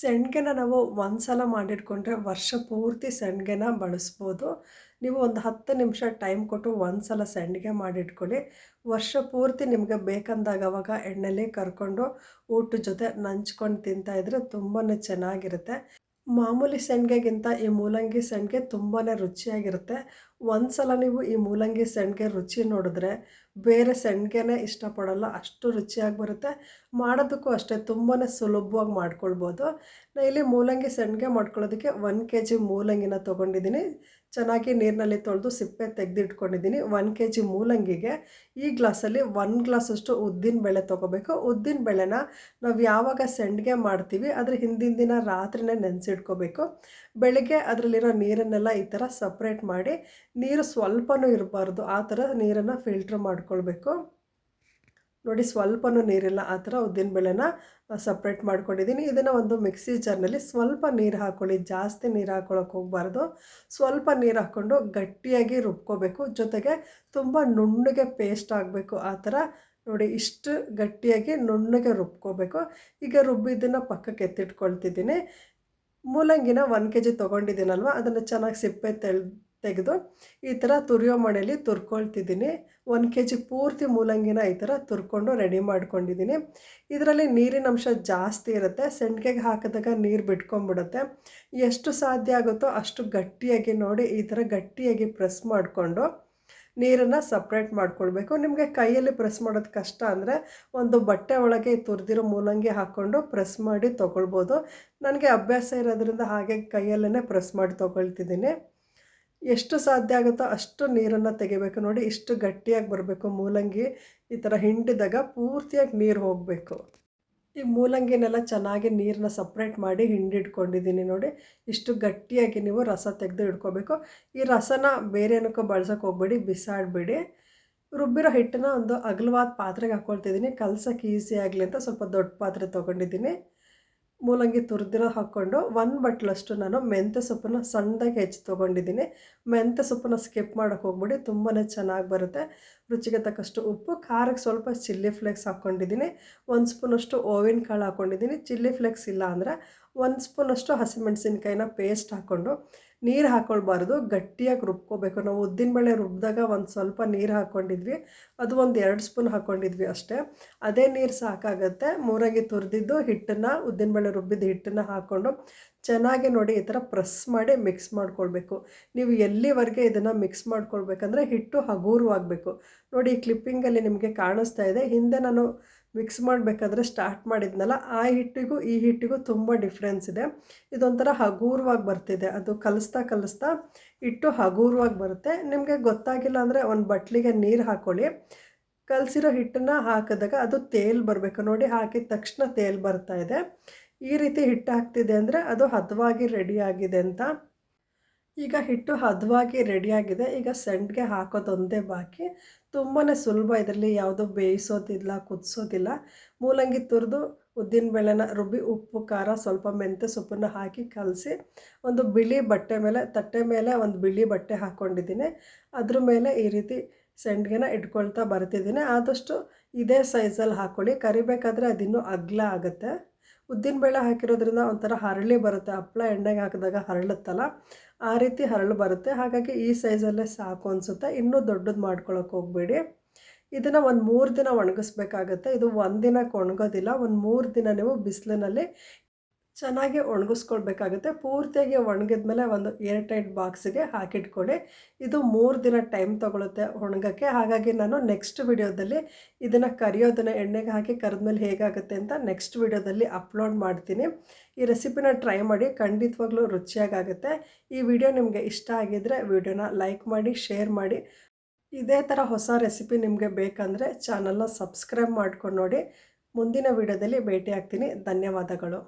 ಸಂಡ್ಗೆನ ನಾವು ಒಂದು ಸಲ ಮಾಡಿಟ್ಕೊಂಡ್ರೆ ವರ್ಷ ಪೂರ್ತಿ ಸೆಣ್ಗೆನ ಬಳಸ್ಬೋದು. ನೀವು ಒಂದು ಹತ್ತು ನಿಮಿಷ ಟೈಮ್ ಕೊಟ್ಟು ಒಂದು ಸಲ ಸಂಡ್ಗೆ ಮಾಡಿಟ್ಕೊಳ್ಳಿ. ವರ್ಷ ಪೂರ್ತಿ ನಿಮಗೆ ಬೇಕಂದಾಗ ಅವಾಗ ಎಣ್ಣೆಲಿ ಕರ್ಕೊಂಡು ಊಟದ ಜೊತೆ ನಂಚ್ಕೊಂಡು ತಿಂತಾಯಿದ್ರೆ ತುಂಬಾ ಚೆನ್ನಾಗಿರುತ್ತೆ. ಮಾಮೂಲಿ ಸಂಡಿಗೆಗಿಂತ ಈ ಮೂಲಂಗಿ ಸಂಡಿಗೆ ತುಂಬಾ ರುಚಿಯಾಗಿರುತ್ತೆ. ಒಂದು ಸಲ ನೀವು ಈ ಮೂಲಂಗಿ ಸಂಡಿಗೆ ರುಚಿ ನೋಡಿದ್ರೆ ಬೇರೆ ಸಂಡಿಗೆನೇ ಇಷ್ಟಪಡೋಲ್ಲ, ಅಷ್ಟು ರುಚಿಯಾಗಿ ಬರುತ್ತೆ. ಮಾಡೋದಕ್ಕೂ ಅಷ್ಟೇ ತುಂಬಾ ಸುಲಭವಾಗಿ ಮಾಡ್ಕೊಳ್ಬೋದು. ನಾ ಇಲ್ಲಿ ಮೂಲಂಗಿ ಸಂಡಿಗೆ ಮಾಡ್ಕೊಳ್ಳೋದಕ್ಕೆ ಒನ್ ಕೆ ಜಿ ಮೂಲಂಗಿನ ತೊಗೊಂಡಿದ್ದೀನಿ. ಚೆನ್ನಾಗಿ ನೀರಿನಲ್ಲಿ ತೊಳೆದು ಸಿಪ್ಪೆ ತೆಗೆದಿಟ್ಕೊಂಡಿದ್ದೀನಿ. ಒನ್ ಕೆ ಜಿ ಮೂಲಂಗಿಗೆ ಈ ಗ್ಲಾಸಲ್ಲಿ ಒನ್ ಗ್ಲಾಸಷ್ಟು ಉದ್ದಿನ ಬೇಳೆ ತೊಗೋಬೇಕು. ಉದ್ದಿನ ಬೇಳೆನ ನಾವು ಯಾವಾಗ ಸಂಡಿಗೆ ಮಾಡ್ತೀವಿ, ಅದ್ರ ಹಿಂದಿನ ದಿನ ರಾತ್ರಿನೇ ನೆನೆಸಿಟ್ಕೋಬೇಕು. ಬೆಳಗ್ಗೆ ಅದರಲ್ಲಿರೋ ನೀರನ್ನೆಲ್ಲ ಈ ಥರ ಸಪ್ರೇಟ್ ಮಾಡಿ ನೀರು ಸ್ವಲ್ಪನೂ ಇರಬಾರ್ದು, ಆ ಥರ ನೀರನ್ನು ಫಿಲ್ಟ್ರ್ ಮಾಡ್ಕೊಳ್ಬೇಕು. ನೋಡಿ, ಸ್ವಲ್ಪನೂ ನೀರಿಲ್ಲ, ಆ ಥರ ಉದ್ದಿನಬೇಳೆನ ಸಪ್ರೇಟ್ ಮಾಡ್ಕೊಂಡಿದ್ದೀನಿ. ಇದನ್ನು ಒಂದು ಮಿಕ್ಸಿ ಜಾರ್ನಲ್ಲಿ ಸ್ವಲ್ಪ ನೀರು ಹಾಕ್ಕೊಳ್ಳಿ ಜಾಸ್ತಿ ನೀರು ಹಾಕ್ಕೊಳಕ್ಕೆ ಹೋಗಬಾರ್ದು. ಸ್ವಲ್ಪ ನೀರು ಹಾಕ್ಕೊಂಡು ಗಟ್ಟಿಯಾಗಿ ರುಬ್ಕೋಬೇಕು. ಜೊತೆಗೆ ತುಂಬ ನುಣ್ಣಗೆ ಪೇಸ್ಟ್ ಆಗಬೇಕು, ಆ ಥರ ನೋಡಿ, ಇಷ್ಟು ಗಟ್ಟಿಯಾಗಿ ನುಣ್ಣಗೆ ರುಬ್ಕೋಬೇಕು. ಈಗ ರುಬ್ಬಿದ್ದನ್ನು ಪಕ್ಕಕ್ಕೆ ಎತ್ತಿಟ್ಕೊಳ್ತಿದ್ದೀನಿ. ಮೂಲಂಗಿನ ಒನ್ ಕೆ ಜಿ ತೊಗೊಂಡಿದ್ದೀನಲ್ವ, ಅದನ್ನು ಚೆನ್ನಾಗಿ ಸಿಪ್ಪೆ ತೆಳ್ ತೆಗೆದು ಈ ಥರ ತುರಿಯೋ ಮಣೆಯಲ್ಲಿ ತುರ್ಕೊಳ್ತಿದ್ದೀನಿ. ಒಂದು ಕೆ ಜಿ ಪೂರ್ತಿ ಮೂಲಂಗಿನ ಈ ಥರ ತುರ್ಕೊಂಡು ರೆಡಿ ಮಾಡ್ಕೊಂಡಿದ್ದೀನಿ. ಇದರಲ್ಲಿ ನೀರಿನ ಅಂಶ ಜಾಸ್ತಿ ಇರುತ್ತೆ. ಸೆಂಡ್ಗೆಗೆ ಹಾಕಿದಾಗ ನೀರು ಬಿಟ್ಕೊಂಡ್ಬಿಡುತ್ತೆ. ಎಷ್ಟು ಸಾಧ್ಯ ಆಗುತ್ತೋ ಅಷ್ಟು ಗಟ್ಟಿಯಾಗಿ ನೋಡಿ ಈ ಥರ ಗಟ್ಟಿಯಾಗಿ ಪ್ರೆಸ್ ಮಾಡಿಕೊಂಡು ನೀರನ್ನು ಸಪ್ರೇಟ್ ಮಾಡ್ಕೊಳ್ಬೇಕು. ನಿಮಗೆ ಕೈಯಲ್ಲಿ ಪ್ರೆಸ್ ಮಾಡೋದು ಕಷ್ಟ ಅಂದರೆ ಒಂದು ಬಟ್ಟೆ ಒಳಗೆ ತುರಿದಿರೋ ಮೂಲಂಗಿ ಹಾಕ್ಕೊಂಡು ಪ್ರೆಸ್ ಮಾಡಿ ತೊಗೊಳ್ಬೋದು. ನನಗೆ ಅಭ್ಯಾಸ ಇರೋದ್ರಿಂದ ಹಾಗೆ ಕೈಯಲ್ಲೇ ಪ್ರೆಸ್ ಮಾಡಿ ತೊಗೊಳ್ತಿದ್ದೀನಿ. ಎಷ್ಟು ಸಾಧ್ಯ ಆಗುತ್ತೋ ಅಷ್ಟು ನೀರನ್ನು ತೆಗಿಬೇಕು. ನೋಡಿ, ಇಷ್ಟು ಗಟ್ಟಿಯಾಗಿ ಬರಬೇಕು. ಮೂಲಂಗಿ ಈ ಥರ ಹಿಂಡಿದಾಗ ಪೂರ್ತಿಯಾಗಿ ನೀರು ಹೋಗಬೇಕು. ಈ ಮೂಲಂಗಿನೆಲ್ಲ ಚೆನ್ನಾಗಿ ನೀರನ್ನ ಸಪ್ರೇಟ್ ಮಾಡಿ ಹಿಂಡಿಟ್ಕೊಂಡಿದ್ದೀನಿ. ನೋಡಿ, ಇಷ್ಟು ಗಟ್ಟಿಯಾಗಿ ನೀವು ರಸ ತೆಗೆದು ಇಟ್ಕೋಬೇಕು. ಈ ರಸನ ಬೇರೆ ಏನಕ್ಕೂ ಬಳಸೋಕೆ ಹೋಗ್ಬೇಡಿ, ಬಿಸಾಡಬೇಡಿ. ರುಬ್ಬಿರೋ ಹಿಟ್ಟನ್ನ ಒಂದು ಅಗಲವಾದ ಪಾತ್ರೆಗೆ ಹಾಕ್ಕೊಳ್ತಿದ್ದೀನಿ ಕಲ್ಸೋಕ್ಕೆ ಈಸಿ ಆಗಲಿ ಅಂತ ಸ್ವಲ್ಪ ದೊಡ್ಡ ಪಾತ್ರೆ ತೊಗೊಂಡಿದ್ದೀನಿ. ಮೂಲಂಗಿ ತುರಿದಿರೋ ಹಾಕ್ಕೊಂಡು ಒಂದು ಬಟ್ಲಷ್ಟು ನಾನು ಮೆಂತ್ಯ ಸೊಪ್ಪನ್ನು ಸಣ್ಣದಾಗಿ ಹೆಚ್ಚು ತೊಗೊಂಡಿದ್ದೀನಿ. ಮೆಂತ್ಯ ಸೊಪ್ಪನ್ನು ಸ್ಕಿಪ್ ಮಾಡೋಕ್ಕೆ ಹೋಗ್ಬಿಡಿ ತುಂಬಾ ಚೆನ್ನಾಗಿ ಬರುತ್ತೆ. ರುಚಿಗೆ ತಕ್ಕಷ್ಟು ಉಪ್ಪು, ಖಾರಕ್ಕೆ ಸ್ವಲ್ಪ ಚಿಲ್ಲಿ ಫ್ಲೇಕ್ಸ್ ಹಾಕ್ಕೊಂಡಿದ್ದೀನಿ ಒಂದು ಸ್ಪೂನಷ್ಟು ಓವಿನ ಕಾಳು ಹಾಕ್ಕೊಂಡಿದ್ದೀನಿ ಚಿಲ್ಲಿ ಫ್ಲೇಕ್ಸ್ ಇಲ್ಲ ಅಂದರೆ ಒಂದು ಸ್ಪೂನಷ್ಟು ಹಸಿಮೆಣಸಿನ್ಕಾಯಿನ ಪೇಸ್ಟ್ ಹಾಕ್ಕೊಂಡು ನೀರು ಹಾಕ್ಕೊಳ್ಬಾರ್ದು ಗಟ್ಟಿಯಾಗಿ ರುಬ್ಕೋಬೇಕು. ನಾವು ಉದ್ದಿನಬೇಳೆ ರುಬ್ಬಿದಾಗ ಒಂದು ಸ್ವಲ್ಪ ನೀರು ಹಾಕ್ಕೊಂಡಿದ್ವಿ ಅದು ಒಂದು ಎರಡು ಸ್ಪೂನ್ ಹಾಕ್ಕೊಂಡಿದ್ವಿ ಅಷ್ಟೇ. ಅದೇ ನೀರು ಸಾಕಾಗುತ್ತೆ. ಮೂರಾಗಿ ತುರಿದಿದ್ದು ಹಿಟ್ಟನ್ನು ಉದ್ದಿನಬೇಳೆ ರುಬ್ಬಿದ ಹಿಟ್ಟನ್ನು ಹಾಕ್ಕೊಂಡು ಚೆನ್ನಾಗಿ ನೋಡಿ ಈ ಥರ ಪ್ರೆಸ್ ಮಾಡಿ ಮಿಕ್ಸ್ ಮಾಡ್ಕೊಳ್ಬೇಕು. ನೀವು ಎಲ್ಲಿವರೆಗೆ ಇದನ್ನು ಮಿಕ್ಸ್ ಮಾಡ್ಕೊಳ್ಬೇಕಂದ್ರೆ ಹಿಟ್ಟು ಹಗೂರವಾಗಬೇಕು. ನೋಡಿ ಈ ಕ್ಲಿಪ್ಪಿಂಗಲ್ಲಿ ನಿಮಗೆ ಕಾಣಿಸ್ತಾ ಇದೆ. ಹಿಂದೆ ನಾನು ಮಿಕ್ಸ್ ಮಾಡಬೇಕಾದ್ರೆ ಸ್ಟಾರ್ಟ್ ಮಾಡಿದ್ನಲ್ಲ, ಆ ಹಿಟ್ಟಿಗೂ ಈ ಹಿಟ್ಟಿಗೂ ತುಂಬ ಡಿಫ್ರೆನ್ಸ್ ಇದೆ. ಇದೊಂಥರ ಹಗೂರವಾಗಿ ಬರ್ತಿದೆ. ಅದು ಕಲಿಸ್ತಾ ಕಲಿಸ್ತಾ ಹಿಟ್ಟು ಹಗೂರವಾಗಿ ಬರುತ್ತೆ. ನಿಮಗೆ ಗೊತ್ತಾಗಿಲ್ಲ ಅಂದರೆ ಒಂದು ಬಟ್ಲಿಗೆ ನೀರು ಹಾಕ್ಕೊಳ್ಳಿ ಕಲಸಿರೋ ಹಿಟ್ಟನ್ನು ಹಾಕಿದಾಗ ಅದು ತೇಲ್ ಬರಬೇಕು. ನೋಡಿ, ಹಾಕಿದ ತಕ್ಷಣ ತೇಲ್ ಬರ್ತಾ ಇದೆ. ಈ ರೀತಿ ಹಿಟ್ಟು ಹಾಕ್ತಿದೆ ಅಂದರೆ ಅದು ಹದವಾಗಿ ರೆಡಿ ಆಗಿದೆ ಅಂತ ಈಗ ಹಿಟ್ಟು ಹದವಾಗಿ ರೆಡಿಯಾಗಿದೆ ಈಗ ಸೆಂಟ್ಗೆ ಹಾಕೋದೊಂದೇ ಬಾಕಿ. ತುಂಬಾ ಸುಲಭ ಇದರಲ್ಲಿ ಯಾವುದೂ ಬೇಯಿಸೋದಿಲ್ಲ, ಕುದಿಸೋದಿಲ್ಲ. ಮೂಲಂಗಿ ತುರಿದು ಉದ್ದಿನಬೇಳೆನ ರುಬ್ಬಿ ಉಪ್ಪು, ಖಾರ, ಸ್ವಲ್ಪ ಮೆಂತ್ಯ ಸೊಪ್ಪನ್ನು ಹಾಕಿ ಕಲಸಿ ಒಂದು ಬಿಳಿ ಬಟ್ಟೆ ಮೇಲೆ, ತಟ್ಟೆ ಮೇಲೆ ಒಂದು ಬಿಳಿ ಬಟ್ಟೆ ಹಾಕ್ಕೊಂಡಿದ್ದೀನಿ ಅದ್ರ ಮೇಲೆ ಈ ರೀತಿ ಸೆಂಡ್ಗೆನ ಇಟ್ಕೊಳ್ತಾ ಬರ್ತಿದ್ದೀನಿ. ಆದಷ್ಟು ಇದೇ ಸೈಜಲ್ಲಿ ಹಾಕ್ಕೊಳ್ಳಿ ಕರಿಬೇಕಾದ್ರೆ ಅದಿನ್ನೂ ಅಗ್ಲ ಆಗುತ್ತೆ. ಉದ್ದಿನಬೇಳೆ ಹಾಕಿರೋದ್ರಿಂದ ಒಂಥರ ಹರಳಿ ಬರುತ್ತೆ. ಹಪ್ಪಳ ಎಣ್ಣೆಗೆ ಹಾಕಿದಾಗ ಹರಳುತ್ತಲ್ಲ, ಆ ರೀತಿ ಹರಳು ಬರುತ್ತೆ. ಹಾಗಾಗಿ ಈ ಸೈಜಲ್ಲೇ ಸಾಕು ಅನಿಸುತ್ತೆ. ಇನ್ನೂ ದೊಡ್ಡದು ಮಾಡ್ಕೊಳಕ್ಕೆ ಹೋಗಬೇಡಿ. ಇದನ್ನು ಒಂದು ಮೂರು ದಿನ ಒಣಗಿಸ್ಬೇಕಾಗತ್ತೆ. ಇದು ಒಂದು ದಿನಕ್ಕೆ ಒಣಗೋದಿಲ್ಲ. ಒಂದು ಮೂರು ದಿನ ನೀವು ಬಿಸಿಲಿನಲ್ಲಿ ಚೆನ್ನಾಗಿ ಒಣಗಿಸ್ಕೊಳ್ಬೇಕಾಗುತ್ತೆ. ಪೂರ್ತಿಯಾಗಿ ಒಣಗಿದ ಮೇಲೆ ಒಂದು ಏರ್ ಟೈಟ್ ಬಾಕ್ಸಿಗೆ ಹಾಕಿಟ್ಕೊಳ್ಳಿ. ಇದು ಮೂರು ದಿನ ಟೈಮ್ ತೊಗೊಳುತ್ತೆ ಒಣಗೋಕ್ಕೆ. ಹಾಗಾಗಿ ನಾನು ನೆಕ್ಸ್ಟ್ ವಿಡಿಯೋದಲ್ಲಿ ಇದನ್ನು ಕರಿಯೋದನ್ನು ಎಣ್ಣೆಗೆ ಹಾಕಿ ಕರೆದ್ಮೇಲೆ ಹೇಗಾಗುತ್ತೆ ಅಂತ ನೆಕ್ಸ್ಟ್ ವಿಡಿಯೋದಲ್ಲಿ ಅಪ್ಲೋಡ್ ಮಾಡ್ತೀನಿ. ಈ ರೆಸಿಪಿನ ಟ್ರೈ ಮಾಡಿ, ಖಂಡಿತವಾಗ್ಲೂ ರುಚಿಯಾಗುತ್ತೆ ಈ ವಿಡಿಯೋ ನಿಮಗೆ ಇಷ್ಟ ಆಗಿದ್ದರೆ ವಿಡಿಯೋನ ಲೈಕ್ ಮಾಡಿ, ಶೇರ್ ಮಾಡಿ. ಇದೇ ಥರ ಹೊಸ ರೆಸಿಪಿ ನಿಮಗೆ ಬೇಕಂದರೆ ಚಾನಲ್ನ ಸಬ್ಸ್ಕ್ರೈಬ್ ಮಾಡ್ಕೊಂಡು ನೋಡಿ. ಮುಂದಿನ ವಿಡಿಯೋದಲ್ಲಿ ಭೇಟಿ ಆಗ್ತೀನಿ ಧನ್ಯವಾದಗಳು.